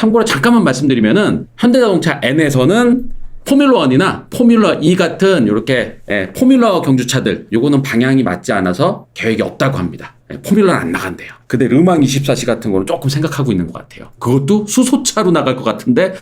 참고로 잠깐만 말씀드리면은 현대자동차 N에서는 포뮬러 1이나 포뮬러 2 같은 이렇게 예, 포뮬러 경주차들 요거는 방향이 맞지 않아서 계획이 없다고 합니다. 예, 포뮬러는 안 나간대요. 근데 르망 24시 같은 거는 조금 생각하고 있는 것 같아요. 그것도 수소차로 나갈 것 같은데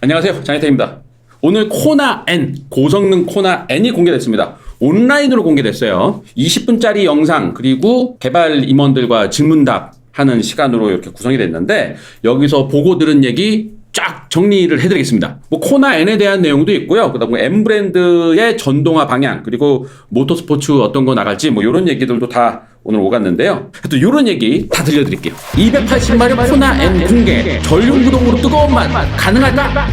안녕하세요. 장혜태입니다. 오늘 코나 N, 고성능 코나 N이 공개됐습니다. 온라인으로 공개됐어요. 20분짜리 영상, 그리고 개발 임원들과 질문답 하는 시간으로 이렇게 구성이 됐는데, 여기서 보고 들은 얘기 쫙 정리를 해드리겠습니다. 뭐 코나 N에 대한 내용도 있고요. 그 다음에 M 브랜드의 전동화 방향, 그리고 모터스포츠 어떤 거 나갈지 뭐 이런 얘기들도 다 오늘 오갔는데요. 또 이런 얘기 다 들려드릴게요. 280마력 코나 N 공개, 전륜구동으로 뜨거운 맛 가능할까?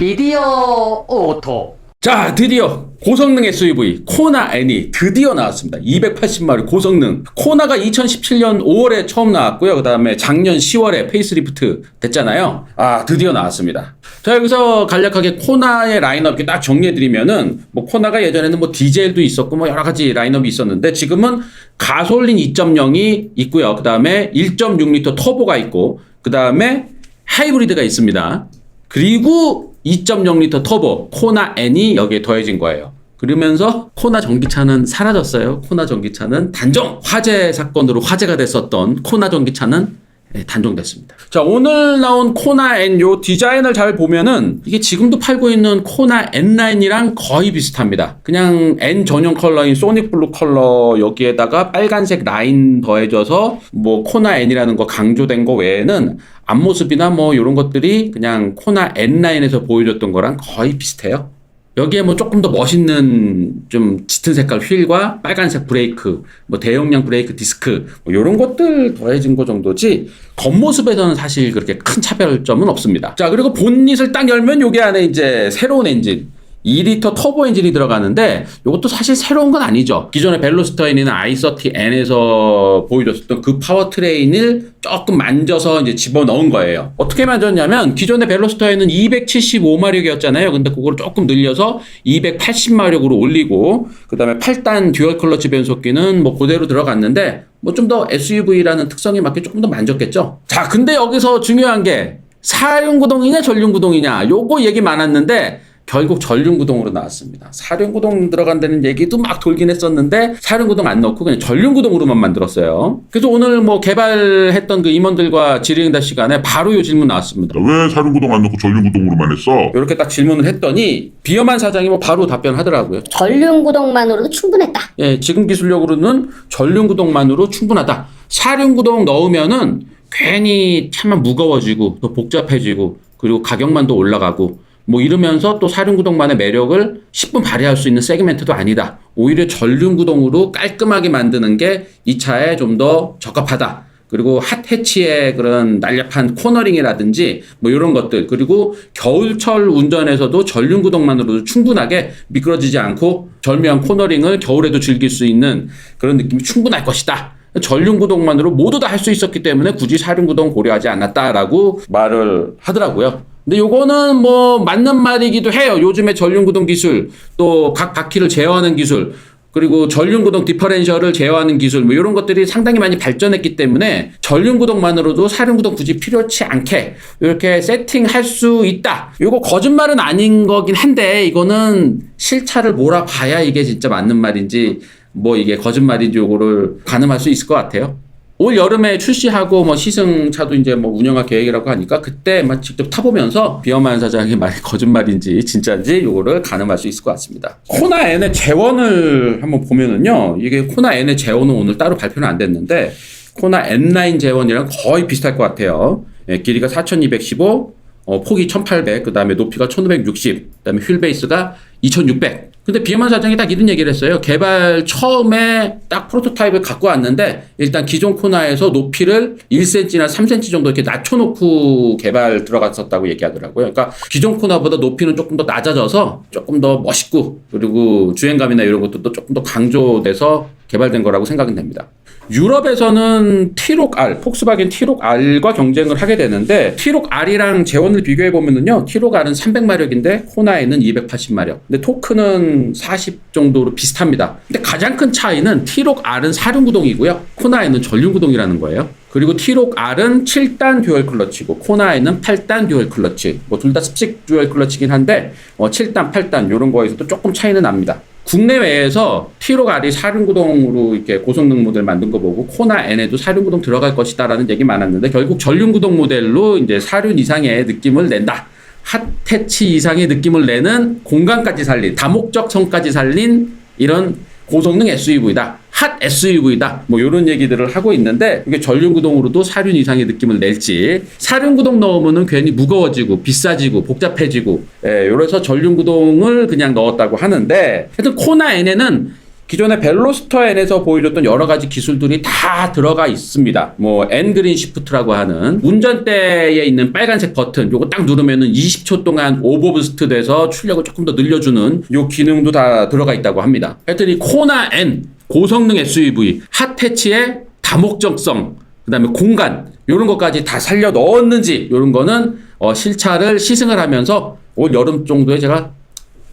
미디어 오토 자, 드디어 고성능 SUV 코나 N이 드디어 나왔습니다. 280마력 고성능. 코나가 2017년 5월에 처음 나왔고요. 그 다음에 작년 10월에 페이스리프트 됐잖아요. 아, 드디어 나왔습니다. 자, 여기서 간략하게 코나의 라인업 이렇게 딱 정리해드리면은, 뭐 코나가 예전에는 뭐 디젤도 있었고 뭐 여러 가지 라인업이 있었는데 지금은 가솔린 2.0이 있고요. 그 다음에 1.6L 터보가 있고, 그 다음에 하이브리드가 있습니다. 그리고 2.0L 터보 코나 N이 여기에 더해진 거예요. 그러면서 코나 전기차는 사라졌어요. 코나 전기차는 단종! 화재 사건으로 화제가 됐었던 코나 전기차는 예, 단종됐습니다. 자, 오늘 나온 코나 N 요 디자인을 잘 보면은 이게 지금도 팔고 있는 코나 N 라인이랑 거의 비슷합니다. 그냥 N 전용 컬러인 소닉 블루 컬러 여기에다가 빨간색 라인 더해져서 뭐 코나 N이라는 거 강조된 거 외에는 앞모습이나 뭐 이런 것들이 그냥 코나 N 라인에서 보여줬던 거랑 거의 비슷해요. 여기에 뭐 조금 더 멋있는 좀 짙은 색깔 휠과 빨간색 브레이크, 뭐 대용량 브레이크 디스크, 뭐 이런 것들 더해진 거 정도지 겉모습에서는 사실 그렇게 큰 차별점은 없습니다. 자, 그리고 본닛을 딱 열면 여기 안에 이제 새로운 엔진, 2리터 터보 엔진이 들어가는데 이것도 사실 새로운 건 아니죠. 기존의 벨로스터인이나 i30N에서 보여줬었던 그 파워트레인을 조금 만져서 이제 집어넣은 거예요. 어떻게 만졌냐면 기존의 벨로스터인은 275마력이었잖아요. 근데 그거를 조금 늘려서 280마력으로 올리고 그다음에 8단 듀얼 클러치 변속기는 뭐 그대로 들어갔는데 뭐 좀 더 SUV라는 특성에 맞게 조금 더 만졌겠죠. 자, 근데 여기서 중요한 게 사륜구동이냐 전륜구동이냐 요거 얘기 많았는데 결국 전륜구동으로 나왔습니다. 사륜구동 들어간다는 얘기도 막 돌긴 했었는데 사륜구동 안 넣고 그냥 전륜구동으로만 만들었어요. 그래서 오늘 뭐 개발했던 그 임원들과 질의응답 시간에 바로 요 질문 나왔습니다. 왜 사륜구동 안 넣고 전륜구동으로만 했어? 이렇게 딱 질문을 했더니 비엄한 사장이 뭐 바로 답변하더라고요. 전륜구동만으로도 충분했다. 예, 지금 기술력으로는 전륜구동만으로 충분하다. 사륜구동 넣으면은 괜히 차만 무거워지고 또 복잡해지고 그리고 가격만도 올라가고 뭐 이러면서 또 사륜구동만의 매력을 10분 발휘할 수 있는 세그멘트도 아니다. 오히려 전륜구동으로 깔끔하게 만드는 게 이 차에 좀 더 적합하다. 그리고 핫 해치의 그런 날렵한 코너링이라든지 뭐 이런 것들 그리고 겨울철 운전에서도 전륜 구동만으로도 충분하게 미끄러지지 않고 절묘한 코너링을 겨울에도 즐길 수 있는 그런 느낌이 충분할 것이다. 전륜 구동만으로 모두 다 할 수 있었기 때문에 굳이 사륜 구동 고려하지 않았다라고 말을 하더라고요. 근데 요거는 뭐 맞는 말이기도 해요. 요즘에 전륜구동 기술 또 각 바퀴를 제어하는 기술 그리고 전륜구동 디퍼렌셜을 제어하는 기술 뭐 이런 것들이 상당히 많이 발전했기 때문에 전륜구동만으로도 사륜구동 굳이 필요치 않게 이렇게 세팅할 수 있다. 이거 거짓말은 아닌 거긴 한데 이거는 실차를 몰아봐야 이게 진짜 맞는 말인지 뭐 이게 거짓말인지 요거를 가늠할 수 있을 것 같아요. 올 여름에 출시하고 뭐 시승차도 이제 뭐 운영할 계획이라고 하니까 그때 막 직접 타보면서 비엄한 사장이 말이 거짓말인지 진짜인지 요거를 가늠할 수 있을 것 같습니다. 코나 N의 재원을 한번 보면은요. 이게 코나 N의 재원은 오늘 따로 발표는 안 됐는데 코나 N9 재원이랑 거의 비슷할 것 같아요. 예, 길이가 4215, 어, 폭이 1800, 그 다음에 높이가 1560, 그 다음에 휠 베이스가 2600. 근데 비에만 사장이 딱 이런 얘기를 했어요. 개발 처음에 딱 프로토타입을 갖고 왔는데 일단 기존 코나에서 높이를 1cm나 3cm 정도 이렇게 낮춰놓고 개발 들어갔었다고 얘기하더라고요. 그러니까 기존 코나보다 높이는 조금 더 낮아져서 조금 더 멋있고 그리고 주행감이나 이런 것도 조금 더 강조돼서 개발된 거라고 생각은 됩니다. 유럽에서는 T-Roc R, 폭스바겐 T-Roc R과 경쟁을 하게 되는데 T-Roc R이랑 재원을 비교해 보면은요, T-Roc R은 300마력인데 코나에는 280마력. 근데 토크는 40 정도로 비슷합니다. 근데 가장 큰 차이는 T-Roc R은 사륜구동이고요, 코나에는 전륜구동이라는 거예요. 그리고 T록 R은 7단 듀얼 클러치고 코나에는 8단 듀얼 클러치. 뭐 둘 다 습식 듀얼 클러치긴 한데 어, 7단, 8단 이런 거에서도 조금 차이는 납니다. 국내외에서 R이 사륜구동으로 이렇게 고성능 모델 만든 거 보고 코나 N에도 사륜구동 들어갈 것이다라는 얘기 많았는데 결국 전륜구동 모델로 이제 사륜 이상의 느낌을 낸다. 핫태치 이상의 느낌을 내는 공간까지 살린 다목적성까지 살린 이런 고성능 SUV다. 핫 SUV다. 뭐 이런 얘기들을 하고 있는데 이게 전륜구동으로도 사륜 이상의 느낌을 낼지 사륜구동 넣으면은 괜히 무거워지고 비싸지고 복잡해지고 예, 이래서 전륜구동을 그냥 넣었다고 하는데 하여튼 코나 N에는 기존의 벨로스터 N에서 보여줬던 여러 가지 기술들이 다 들어가 있습니다. 뭐 N 그린 시프트라고 하는 운전대에 있는 빨간색 버튼 요거 딱 누르면은 20초 동안 오버부스트 돼서 출력을 조금 더 늘려주는 요 기능도 다 들어가 있다고 합니다. 하여튼 이 코나 N 고성능 SUV 핫패치의 다목적성 그 다음에 공간 요런 것까지 다 살려 넣었는지 요런 거는 어, 실차를 시승을 하면서 올 여름 정도에 제가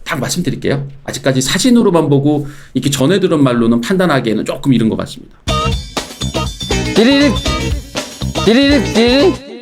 딱 말씀드릴게요. 아직까지 사진으로만 보고 이렇게 전해 들은 말로는 판단하기에는 조금 이른 것 같습니다. 띠리릭 띠리릭 띠리릭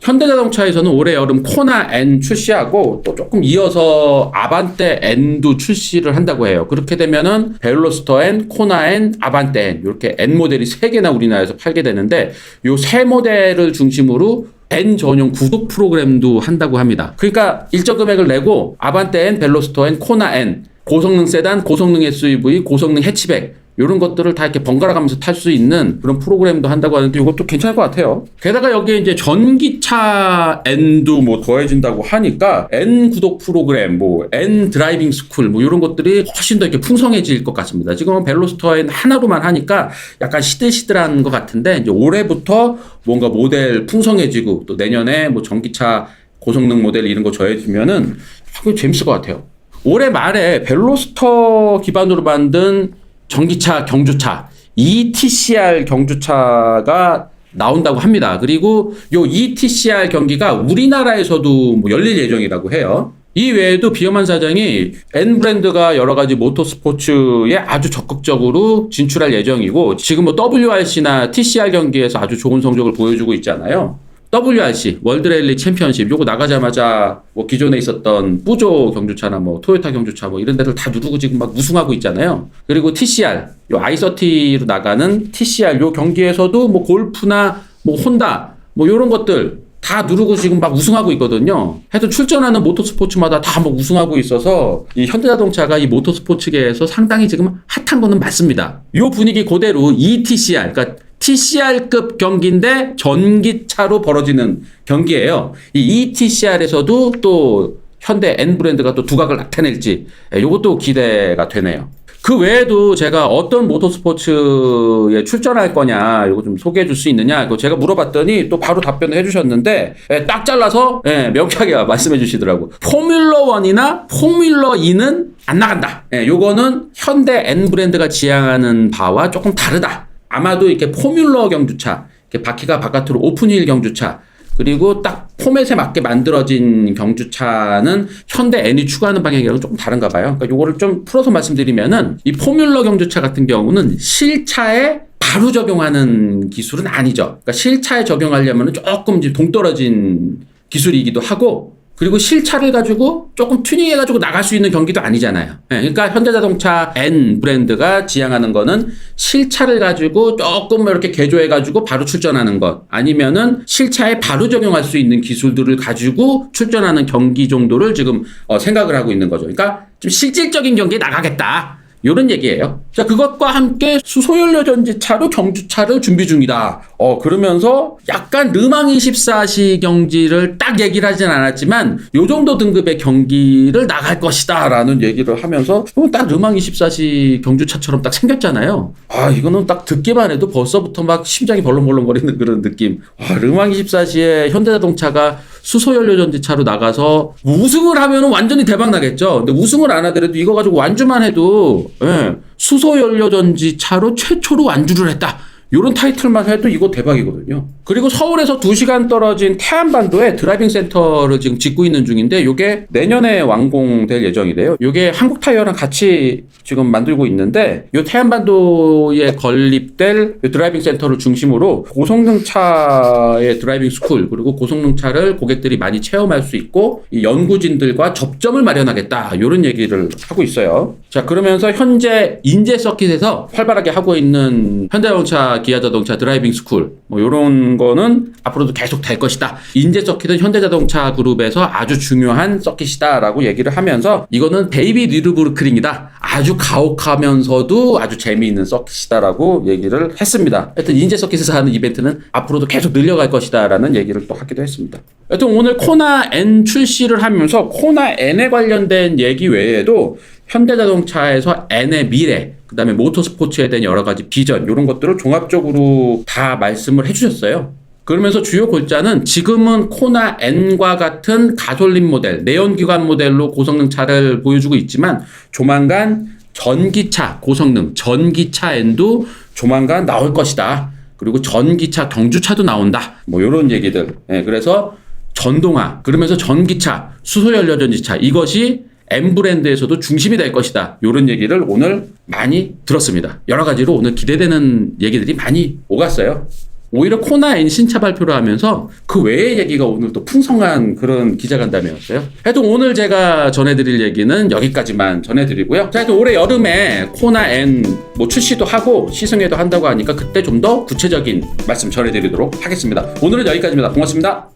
현대자동차에서는 올해 여름 코나 N 출시하고 또 조금 이어서 아반떼 N도 출시를 한다고 해요. 그렇게 되면은 벨로스터 N, 코나 N, 아반떼 N 이렇게 N 모델이 세 개나 우리나라에서 팔게 되는데 요 세 모델을 중심으로 N 전용 구독 프로그램도 한다고 합니다. 그러니까 일정 금액을 내고 아반떼 N, 벨로스터 N, 코나 N 고성능 세단, 고성능 SUV, 고성능 해치백 이런 것들을 다 이렇게 번갈아 가면서 탈 수 있는 그런 프로그램도 한다고 하는데 이것도 괜찮을 것 같아요. 게다가 여기에 이제 전기차 N도 뭐 더해진다고 하니까 N 구독 프로그램, 뭐 N 드라이빙 스쿨 뭐 이런 것들이 훨씬 더 이렇게 풍성해질 것 같습니다. 지금은 벨로스터 N 하나로만 하니까 약간 시들시들한 것 같은데 이제 올해부터 뭔가 모델 풍성해지고 또 내년에 뭐 전기차 고성능 모델 이런 거 더해지면은 하고 재밌을 것 같아요. 올해 말에 벨로스터 기반으로 만든 전기차 경주차 ETCR 경주차가 나온다고 합니다. 그리고 요 ETCR 경기가 우리나라에서도 뭐 열릴 예정이라고 해요. 이 외에도 비엄한 사장이 N 브랜드가 여러 가지 모터스포츠에 아주 적극적으로 진출할 예정이고 지금 뭐 WRC나 TCR 경기에서 아주 좋은 성적을 보여주고 있잖아요. WRC 월드 랠리 챔피언십 요거 나가자마자 뭐 기존에 있었던 뿌조 경주차나 뭐 토요타 경주차 뭐 이런 데를 다 누르고 지금 막 우승하고 있잖아요. 그리고 TCR 요 i30로 나가는 TCR 요 경기에서도 뭐 골프나 뭐 혼다 뭐 요런 것들 다 누르고 지금 막 우승하고 있거든요. 하여튼 출전하는 모터스포츠마다 다막 우승하고 있어서 이 현대자동차가 이 모터스포츠계에서 상당히 지금 핫한 거는 맞습니다. 요 분위기 그대로 ETCR, 그러니까 TCR급 경기인데 전기차로 벌어지는 경기예요. 이 ETCR에서도 또 현대 N 브랜드가 또 두각을 나타낼지 이것도 기대가 되네요. 그 외에도 제가 어떤 모터스포츠에 출전할 거냐 이거 좀 소개해 줄 수 있느냐 이거 제가 물어봤더니 또 바로 답변을 해주셨는데 예, 딱 잘라서 예, 명쾌하게 말씀해 주시더라고 포뮬러 1이나 포뮬러 2는 안 나간다 예, 요거는 현대 N 브랜드가 지향하는 바와 조금 다르다 아마도 이렇게 포뮬러 경주차 이렇게 바퀴가 바깥으로 오픈휠 경주차 그리고 딱 포맷에 맞게 만들어진 경주차는 현대 N이 추구하는 방향이랑 조금 다른가 봐요. 그러니까 요거를 좀 풀어서 말씀드리면은 이 포뮬러 경주차 같은 경우는 실차에 바로 적용하는 기술은 아니죠. 그러니까 실차에 적용하려면 조금 동떨어진 기술이기도 하고 그리고 실차를 가지고 조금 튜닝해가지고 나갈 수 있는 경기도 아니잖아요. 예, 그러니까 현대자동차 N 브랜드가 지향하는 거는 실차를 가지고 조금 이렇게 개조해가지고 바로 출전하는 것 아니면은 실차에 바로 적용할 수 있는 기술들을 가지고 출전하는 경기 정도를 지금 어, 생각을 하고 있는 거죠. 그러니까 좀 실질적인 경기에 나가겠다. 이런 얘기예요. 자, 그것과 함께 수소연료 전지차로 경주차를 준비 중이다. 어, 그러면서 약간 르망 24시 경기를 딱 얘기를 하진 않았지만 요 정도 등급의 경기를 나갈 것이다. 라는 얘기를 하면서 어, 딱 르망 24시 경주차처럼 딱 생겼잖아요. 아, 이거는 딱 듣기만 해도 벌써부터 막 심장이 벌렁벌렁거리는 그런 느낌. 아, 르망 24시에 현대자동차가 수소연료 전지차로 나가서 우승을 하면 완전히 대박 나겠죠. 근데 우승을 안 하더라도 이거 가지고 완주만 해도 예, 수소연료 전지 차로 최초로 완주를 했다. 이런 타이틀만 해도 이거 대박이거든요. 그리고 서울에서 2시간 떨어진 태안반도에 드라이빙 센터를 지금 짓고 있는 중인데 이게 내년에 완공될 예정이래요. 이게 한국 타이어랑 같이 지금 만들고 있는데 이 태안반도에 건립될 이 드라이빙 센터를 중심으로 고성능 차의 드라이빙 스쿨 그리고 고성능 차를 고객들이 많이 체험할 수 있고 이 연구진들과 접점을 마련하겠다 이런 얘기를 하고 있어요. 자 그러면서 현재 인제 서킷에서 활발하게 하고 있는 현대자동차, 기아자동차 드라이빙 스쿨 뭐 이런 거는 앞으로도 계속 될 것이다. 인제 서킷은 현대자동차 그룹에서 아주 중요한 서킷이다라고 얘기를 하면서 이거는 베이비 니르부르크링이다. 아주 가혹하면서도 아주 재미있는 서킷이다라고 얘기를 했습니다. 하여튼 인제 서킷에서 하는 이벤트는 앞으로도 계속 늘려갈 것이다라는 얘기를 또 하기도 했습니다. 하여튼 오늘 코나 N 출시를 하면서 코나 N에 관련된 얘기 외에도 현대자동차에서 N의 미래, 그 다음에 모터스포츠에 대한 여러 가지 비전, 이런 것들을 종합적으로 다 말씀을 해주셨어요. 그러면서 주요 골자는 지금은 코나 N과 같은 가솔린 모델, 내연기관 모델로 고성능 차를 보여주고 있지만 조만간 전기차 고성능, 전기차 N도 조만간 나올 것이다. 그리고 전기차 경주차도 나온다. 뭐 이런 얘기들. 예, 그래서 전동화, 그러면서 전기차, 수소연료 전지차 이것이 M 브랜드에서도 중심이 될 것이다. 이런 얘기를 오늘 많이 들었습니다. 여러 가지로 오늘 기대되는 얘기들이 많이 오갔어요. 오히려 코나 N 신차 발표를 하면서 그 외의 얘기가 오늘 또 풍성한 그런 기자간담회였어요. 하여튼 오늘 제가 전해드릴 얘기는 여기까지만 전해드리고요. 자, 하여튼 올해 여름에 코나 N 뭐 출시도 하고 시승회도 한다고 하니까 그때 좀 더 구체적인 말씀 전해드리도록 하겠습니다. 오늘은 여기까지입니다. 고맙습니다.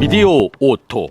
미디어 오토